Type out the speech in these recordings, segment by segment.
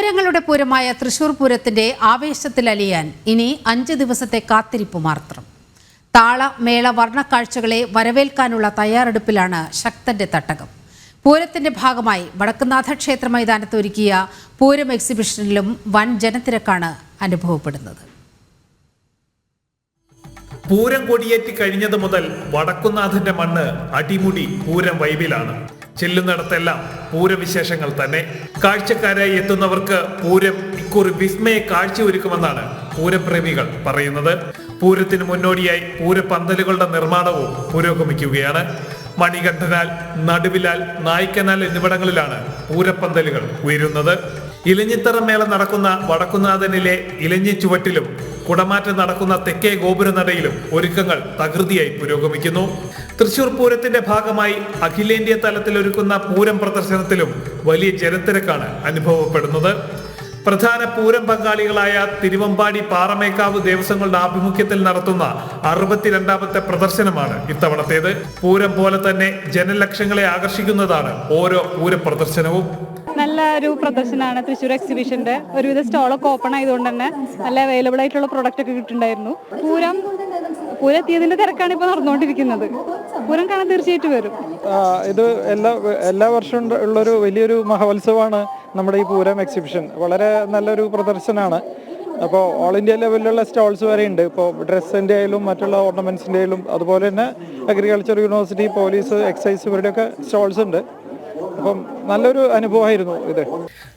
പൂരങ്ങളുടെ പൂരമായ തൃശൂർ പൂരത്തിന്റെ ആവേശത്തിലലിയാൻ ഇനി അഞ്ച് ദിവസത്തെ കാത്തിരിപ്പ് മാത്രം. താള മേള വർണക്കാഴ്ചകളെ വരവേൽക്കാനുള്ള തയ്യാറെടുപ്പിലാണ് ശക്തന്റെ തട്ടകം. പൂരത്തിന്റെ ഭാഗമായി വടക്കുന്നാഥ ക്ഷേത്ര മൈതാനത്ത് ഒരുക്കിയ പൂരം എക്സിബിഷനിലും വൻ ജനത്തിരക്കാണ് അനുഭവപ്പെടുന്നത്. പൂരം കൊടിയേറ്റി കഴിഞ്ഞത് മുതൽ വടക്കുന്നാഥന്റെ മണ്ണ് അടിമുടി പൂരം വൈബിലാണ്. ചെല്ലുന്നിടത്തെല്ലാം പൂരവിശേഷങ്ങൾ തന്നെ. കാഴ്ചക്കാരായി എത്തുന്നവർക്ക് പൂരം ഇക്കുറി വിസ്മയ കാഴ്ച ഒരുക്കുമെന്നാണ് പൂരപ്രേമികൾ പറയുന്നത്. പൂരത്തിന് മുന്നോടിയായി പൂരപ്പന്തലുകളുടെ നിർമ്മാണവും പുരോഗമിക്കുകയാണ്. മണികണ്ഠനാൽ നടുവിലാൽ നായ്ക്കനാൽ എന്നിവിടങ്ങളിലാണ് പൂരപ്പന്തലുകൾ ഉയരുന്നത്. ഇലഞ്ഞിത്തറ മേള നടക്കുന്ന വടക്കുന്നാഥനിലെ ഇലഞ്ഞി ചുവട്ടിലും കുടമാറ്റം നടക്കുന്ന തെക്കേ ഗോപുരനടയിലും ഒരുക്കങ്ങൾ തകൃതിയായി പുരോഗമിക്കുന്നു. തൃശൂർ പൂരത്തിന്റെ ഭാഗമായി അഖിലേന്ത്യാ തലത്തിൽ ഒരുക്കുന്ന പൂരം പ്രദർശനത്തിലും വലിയ ജനത്തിരക്കാണ് അനുഭവപ്പെടുന്നത്. പ്രധാന പൂരം പങ്കാളികളായ തിരുവമ്പാടി പാറമേക്കാവ് ദേവസ്വങ്ങളുടെ ആഭിമുഖ്യത്തിൽ നടത്തുന്ന അറുപത്തിരണ്ടാമത്തെ പ്രദർശനമാണ് ഇത്തവണത്തേത്. പൂരം പോലെ തന്നെ ജനലക്ഷങ്ങളെ ആകർഷിക്കുന്നതാണ് ഓരോ പൂര പ്രദർശനവും നല്ല ഒരു പ്രദർശനമാണ് തൃശ്ശൂർ എക്സിബിഷന്റെ ഒരുവിധ സ്റ്റോളൊക്കെ ഓപ്പൺ ആയതുകൊണ്ട് തന്നെ നല്ല അവൈലബിൾ ആയിട്ടുള്ള പ്രൊഡക്റ്റ് ഒക്കെ കിട്ടുന്നുണ്ടായിരുന്നു. പൂരം പൂരം എത്തിയതിന്റെ തിരക്കാണ് ഇപ്പോൾ നടന്നുകൊണ്ടിരിക്കുന്നത്. പൂരം കാണാൻ തീർച്ചയായിട്ടും വരും. ഇത് എല്ലാ എല്ലാ വർഷവും ഉള്ളൊരു വലിയൊരു മഹോത്സവമാണ് നമ്മുടെ ഈ പൂരം എക്സിബിഷൻ വളരെ നല്ലൊരു പ്രദർശനമാണ്. അപ്പോൾ ഓൾ ഇന്ത്യ ലെവലിലുള്ള സ്റ്റോൾസ് വരെ ഉണ്ട്. ഇപ്പോൾ ഡ്രസ്സിന്റെ ആയാലും മറ്റുള്ള ഓർണമെന്റ്സിന്റെ ആയാലും അതുപോലെ തന്നെ അഗ്രികൾച്ചർ യൂണിവേഴ്സിറ്റി പോലീസ് എക്സൈസ് ഇവരുടെയൊക്കെ സ്റ്റോൾസ് ഉണ്ട്. അപ്പം നല്ലൊരു അനുഭവമായിരുന്നു ഇത്.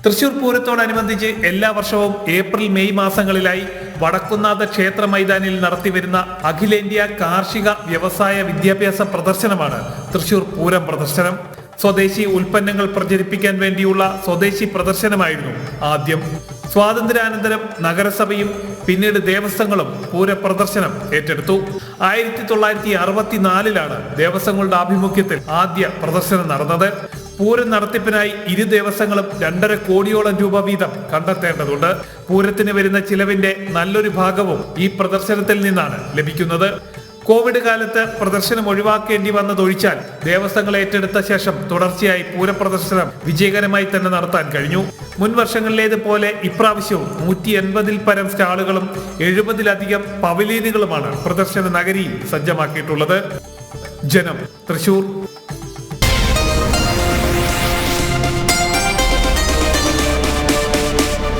തൃശൂർ പൂരത്തോടനുബന്ധിച്ച് എല്ലാ വർഷവും ഏപ്രിൽ മെയ് മാസങ്ങളിലായി വടക്കുന്നാഥ ക്ഷേത്ര മൈതാനിൽ നടത്തിവരുന്ന അഖിലേന്ത്യാ കാർഷിക വ്യവസായ വിദ്യാഭ്യാസ പ്രദർശനമാണ് തൃശൂർ പൂരം പ്രദർശനം. സ്വദേശി ഉൽപ്പന്നങ്ങൾ പ്രചരിപ്പിക്കാൻ വേണ്ടിയുള്ള സ്വദേശി പ്രദർശനമായിരുന്നു ആദ്യം. സ്വാതന്ത്ര്യാനന്തരം നഗരസഭയും പിന്നീട് ദേവസ്വങ്ങളും പൂരപ്രദർശനം ഏറ്റെടുത്തു. ആയിരത്തി തൊള്ളായിരത്തി അറുപത്തിനാലിലാണ് ദേവസ്വങ്ങളുടെ ആഭിമുഖ്യത്തിൽ ആദ്യ പ്രദർശനം നടന്നത്. പൂരം നടത്തിപ്പിനായി ഇരു ദിവസങ്ങളും രണ്ടര കോടിയോളം രൂപ വീതം കണ്ടെത്തേണ്ടതുണ്ട്. പൂരത്തിന് വരുന്ന ചിലവിന്റെ നല്ലൊരു ഭാഗവും ഈ പ്രദർശനത്തിൽ നിന്നാണ് ലഭിക്കുന്നത്. കോവിഡ് കാലത്ത് പ്രദർശനം ഒഴിവാക്കേണ്ടി വന്നതൊഴിച്ചാൽ ദേവസ്വങ്ങൾ ഏറ്റെടുത്ത ശേഷം തുടർച്ചയായി പൂരപ്രദർശനം വിജയകരമായി തന്നെ നടത്താൻ കഴിഞ്ഞു. മുൻ വർഷങ്ങളിലേതുപോലെ ഇപ്രാവശ്യവും നൂറ്റി എൺപതിൽ പരം സ്റ്റാളുകളും എഴുപതിലധികം പവലീനുകളുമാണ് പ്രദർശന നഗരിയിൽ സജ്ജമാക്കിയിട്ടുള്ളത്. ജനം തൃശൂർ.